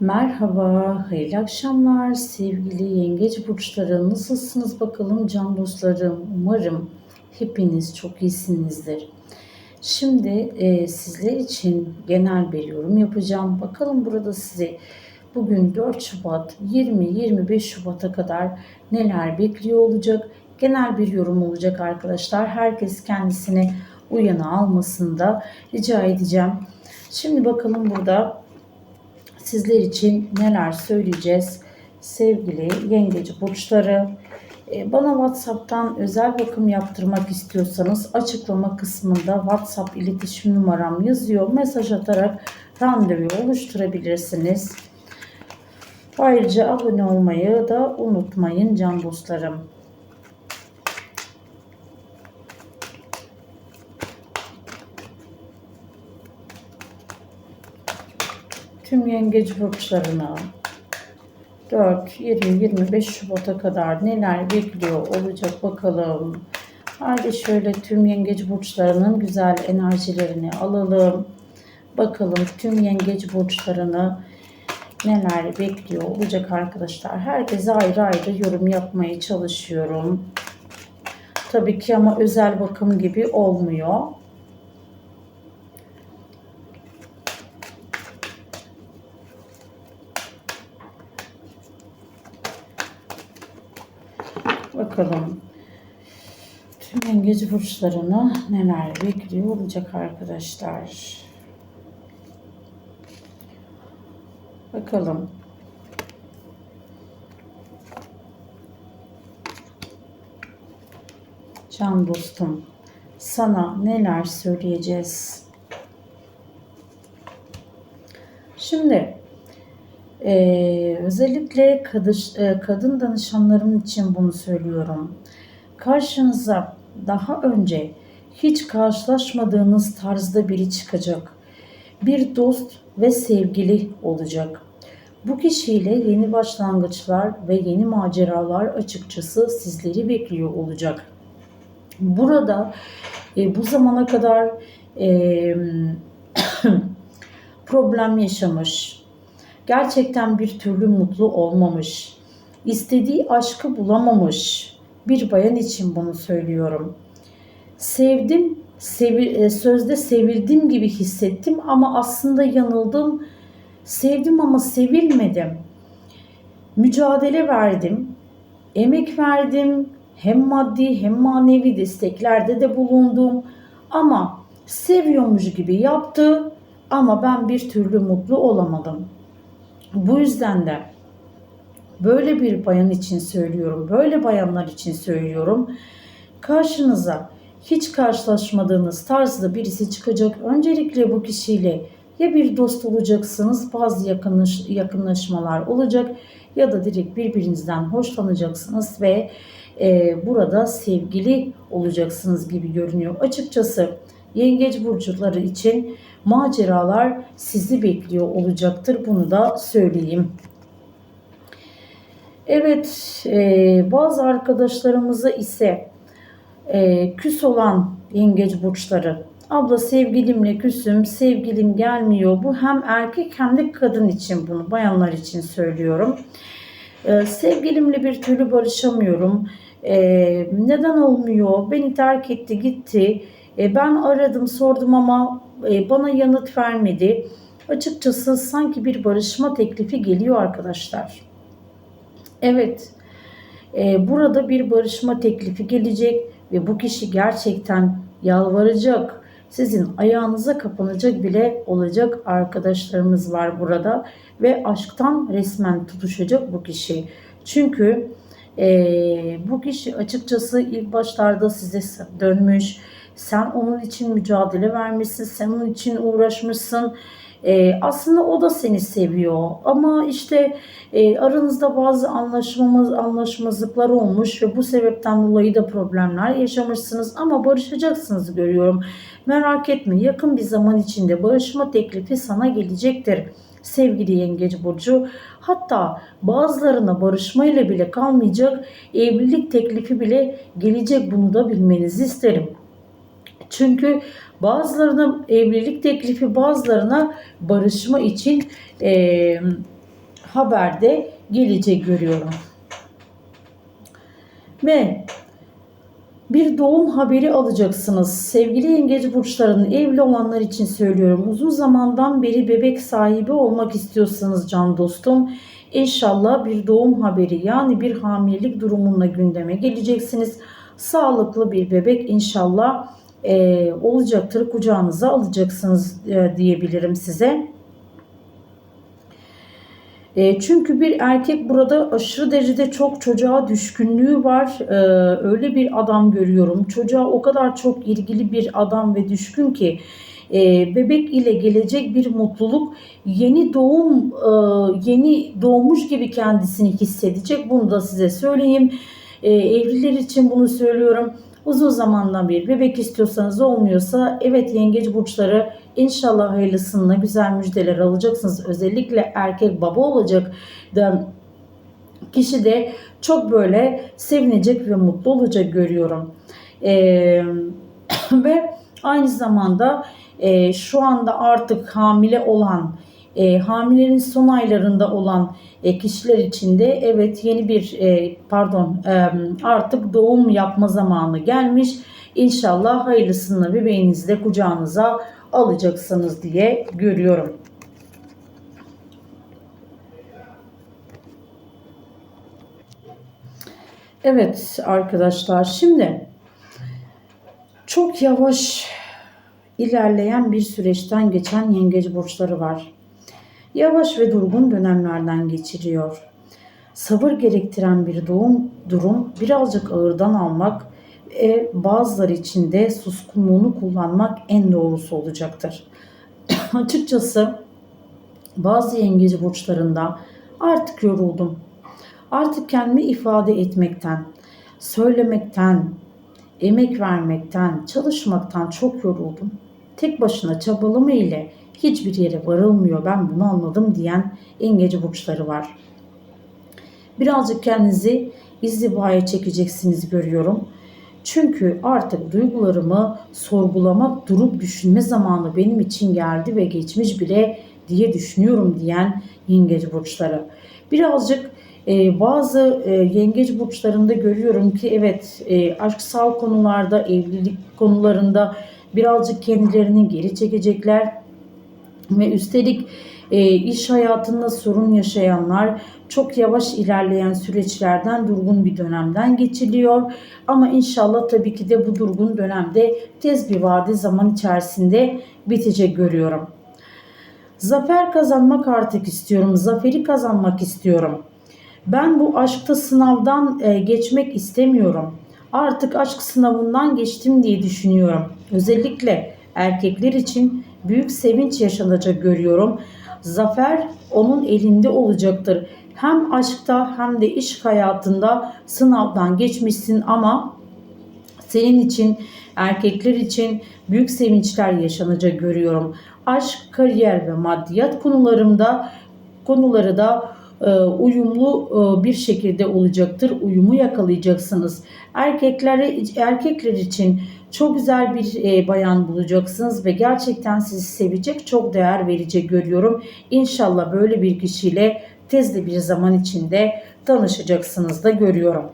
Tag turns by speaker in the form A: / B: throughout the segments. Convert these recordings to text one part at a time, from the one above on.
A: Merhaba, hayırlı akşamlar sevgili yengeç burçları. Nasılsınız bakalım can dostlarım? Umarım hepiniz çok iyisinizdir. Şimdi e, sizler için genel bir yorum yapacağım. Bakalım burada size bugün 4 Şubat 20-25 Şubat'a kadar neler bekliyor olacak? Genel bir yorum olacak arkadaşlar. Herkes kendisine uyanı almasını da rica edeceğim. Şimdi bakalım burada sizler için neler söyleyeceğiz sevgili yengeci burçları. E, bana WhatsApp'tan özel bakım yaptırmak istiyorsanız açıklama kısmında WhatsApp iletişim numaram yazıyor. Mesaj atarak randevu oluşturabilirsiniz. Ayrıca abone olmayı da unutmayın can dostlarım. Tüm yengeç burçlarına 4, 20, 25 Şubat'a kadar neler bekliyor olacak bakalım. Haydi şöyle tüm yengeç burçlarının güzel enerjilerini alalım. Bakalım tüm yengeç burçlarını neler bekliyor olacak arkadaşlar. Herkese ayrı ayrı yorum yapmaya çalışıyorum. Tabii ki ama özel bakım gibi olmuyor. Bakalım tüm yengeç burçlarına neler bekliyor olacak arkadaşlar. Bakalım. Can dostum sana neler söyleyeceğiz? Şimdi ee, özellikle kadın, e, kadın danışanlarım için bunu söylüyorum. Karşınıza daha önce hiç karşılaşmadığınız tarzda biri çıkacak. Bir dost ve sevgili olacak. Bu kişiyle yeni başlangıçlar ve yeni maceralar açıkçası sizleri bekliyor olacak. Burada e, bu zamana kadar e, problem yaşamış, gerçekten bir türlü mutlu olmamış, istediği aşkı bulamamış bir bayan için bunu söylüyorum. Sevdim, sevi, e, sözde sevildim gibi hissettim ama aslında yanıldım. Sevdim ama sevilmedim. Mücadele verdim, emek verdim, hem maddi hem manevi desteklerde de bulundum ama seviyormuş gibi yaptı ama ben bir türlü mutlu olamadım. Bu yüzden de böyle bir bayan için söylüyorum, böyle bayanlar için söylüyorum. Karşınıza hiç karşılaşmadığınız tarzda birisi çıkacak. Öncelikle bu kişiyle ya bir dost olacaksınız, bazı yakınlaş, yakınlaşmalar olacak ya da direkt birbirinizden hoşlanacaksınız ve e, burada sevgili olacaksınız gibi görünüyor. Açıkçası yengeç burçları için maceralar sizi bekliyor olacaktır. Bunu da söyleyeyim. Evet, e, bazı arkadaşlarımıza ise e, küs olan yengeç burçları. Abla sevgilimle küsüm, sevgilim gelmiyor. Bu hem erkek hem de kadın için bunu, bayanlar için söylüyorum. E, sevgilimle bir türlü barışamıyorum. E, neden olmuyor? Beni terk etti, gitti. E, ben aradım, sordum ama e, bana yanıt vermedi. Açıkçası sanki bir barışma teklifi geliyor arkadaşlar. Evet, e, burada bir barışma teklifi gelecek ve bu kişi gerçekten yalvaracak. Sizin ayağınıza kapanacak bile olacak arkadaşlarımız var burada ve aşktan resmen tutuşacak bu kişi. Çünkü e, bu kişi açıkçası ilk başlarda size dönmüş sen onun için mücadele vermişsin, sen onun için uğraşmışsın. Ee, aslında o da seni seviyor ama işte e, aranızda bazı anlaşmamız, anlaşmazlıklar olmuş ve bu sebepten dolayı da problemler yaşamışsınız ama barışacaksınız görüyorum. Merak etme yakın bir zaman içinde barışma teklifi sana gelecektir sevgili yengeç burcu. Hatta bazılarına barışmayla bile kalmayacak evlilik teklifi bile gelecek bunu da bilmenizi isterim. Çünkü bazılarına evlilik teklifi bazılarına barışma için e, haber de gelecek görüyorum. Ve bir doğum haberi alacaksınız. Sevgili yengeç burçlarının evli olanlar için söylüyorum. Uzun zamandan beri bebek sahibi olmak istiyorsanız can dostum. İnşallah bir doğum haberi yani bir hamilelik durumunla gündeme geleceksiniz. Sağlıklı bir bebek inşallah e, olacaktır. Kucağınıza alacaksınız e, diyebilirim size. E, çünkü bir erkek burada aşırı derecede çok çocuğa düşkünlüğü var. E, öyle bir adam görüyorum. Çocuğa o kadar çok ilgili bir adam ve düşkün ki e, bebek ile gelecek bir mutluluk yeni doğum e, yeni doğmuş gibi kendisini hissedecek. Bunu da size söyleyeyim. E, evliler için bunu söylüyorum. Uzun zamandan bir bebek istiyorsanız olmuyorsa evet yengeç burçları inşallah hayırlısına güzel müjdeler alacaksınız. Özellikle erkek baba olacak da kişi de çok böyle sevinecek ve mutlu olacak görüyorum. Ee, ve aynı zamanda e, şu anda artık hamile olan e, hamilenin son aylarında olan e, kişiler için de evet yeni bir e, pardon e, artık doğum yapma zamanı gelmiş. İnşallah hayırlısını bebeğinizi de kucağınıza alacaksınız diye görüyorum. Evet arkadaşlar şimdi çok yavaş ilerleyen bir süreçten geçen yengeç burçları var. Yavaş ve durgun dönemlerden geçiriyor. Sabır gerektiren bir doğum durum birazcık ağırdan almak ve bazıları için de suskunluğunu kullanmak en doğrusu olacaktır. Açıkçası bazı yengeç burçlarında artık yoruldum. Artık kendimi ifade etmekten, söylemekten, emek vermekten, çalışmaktan çok yoruldum. Tek başına çabalama ile hiçbir yere varılmıyor ben bunu anladım diyen yengeç burçları var. Birazcık kendinizi izdivaya çekeceksiniz görüyorum. Çünkü artık duygularımı sorgulamak, durup düşünme zamanı benim için geldi ve geçmiş bile diye düşünüyorum diyen yengeç burçları. Birazcık e, bazı e, yengeç burçlarında görüyorum ki evet e, aşksal konularda, evlilik konularında birazcık kendilerini geri çekecekler ve üstelik e, iş hayatında sorun yaşayanlar çok yavaş ilerleyen süreçlerden durgun bir dönemden geçiliyor. Ama inşallah tabii ki de bu durgun dönemde tez bir vade zaman içerisinde bitecek görüyorum. Zafer kazanmak artık istiyorum. Zaferi kazanmak istiyorum. Ben bu aşkta sınavdan e, geçmek istemiyorum. Artık aşk sınavından geçtim diye düşünüyorum. Özellikle erkekler için büyük sevinç yaşanacak görüyorum. Zafer onun elinde olacaktır. Hem aşkta hem de iş hayatında sınavdan geçmişsin ama senin için erkekler için büyük sevinçler yaşanacak görüyorum. Aşk, kariyer ve maddiyat konularında konuları da uyumlu e, bir şekilde olacaktır. Uyumu yakalayacaksınız. Erkeklere erkekler için çok güzel bir e, bayan bulacaksınız ve gerçekten sizi sevecek, çok değer verecek görüyorum. İnşallah böyle bir kişiyle tezli bir zaman içinde tanışacaksınız da görüyorum.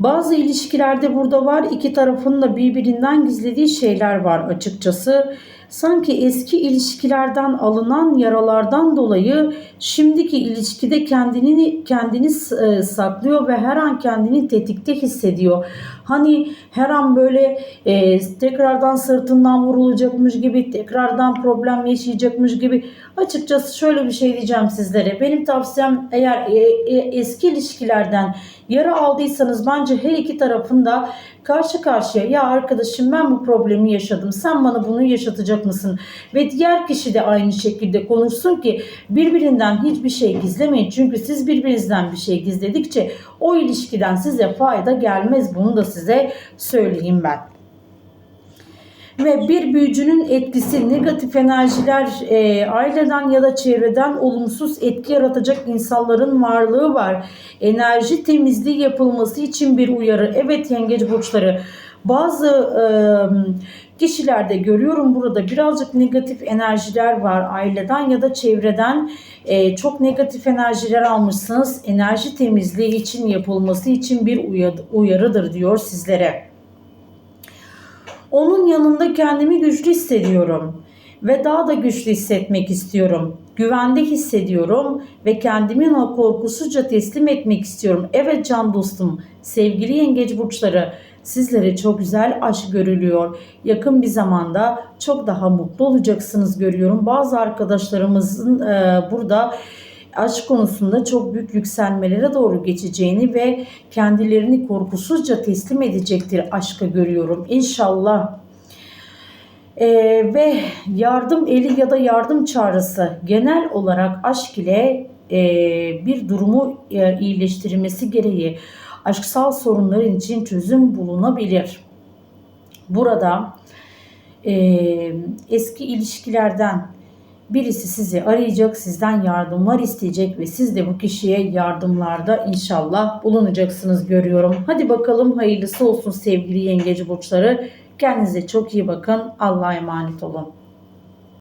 A: Bazı ilişkilerde burada var iki tarafın da birbirinden gizlediği şeyler var açıkçası. Sanki eski ilişkilerden alınan yaralardan dolayı şimdiki ilişkide kendini kendini e, saklıyor ve her an kendini tetikte hissediyor. Hani her an böyle e, tekrardan sırtından vurulacakmış gibi, tekrardan problem yaşayacakmış gibi. Açıkçası şöyle bir şey diyeceğim sizlere. Benim tavsiyem eğer e, e, eski ilişkilerden yara aldıysanız bence her iki tarafında karşı karşıya ya arkadaşım ben bu problemi yaşadım sen bana bunu yaşatacak mısın? Ve diğer kişi de aynı şekilde konuşsun ki birbirinden hiçbir şey gizlemeyin. Çünkü siz birbirinizden bir şey gizledikçe o ilişkiden size fayda gelmez. Bunu da size söyleyeyim ben ve bir büyücünün etkisi negatif enerjiler e, aileden ya da çevreden olumsuz etki yaratacak insanların varlığı var. Enerji temizliği yapılması için bir uyarı. Evet yengeç burçları bazı e, kişilerde görüyorum burada birazcık negatif enerjiler var aileden ya da çevreden Ee, çok negatif enerjiler almışsınız enerji temizliği için yapılması için bir uyarı- uyarıdır diyor sizlere. Onun yanında kendimi güçlü hissediyorum ve daha da güçlü hissetmek istiyorum. Güvende hissediyorum ve kendimi o korkusuzca teslim etmek istiyorum. Evet can dostum, sevgili yengeç burçları sizlere çok güzel aşk görülüyor. Yakın bir zamanda çok daha mutlu olacaksınız görüyorum. Bazı arkadaşlarımızın e, burada aşk konusunda çok büyük yükselmelere doğru geçeceğini ve kendilerini korkusuzca teslim edecektir aşkı görüyorum. İnşallah. Ee, ve yardım eli ya da yardım çağrısı genel olarak aşk ile e, bir durumu e, iyileştirilmesi gereği aşksal sorunların için çözüm bulunabilir. Burada e, eski ilişkilerden birisi sizi arayacak, sizden yardımlar isteyecek ve siz de bu kişiye yardımlarda inşallah bulunacaksınız görüyorum. Hadi bakalım hayırlısı olsun sevgili yengeci burçları. Kendinize çok iyi bakın. Allah'a emanet olun.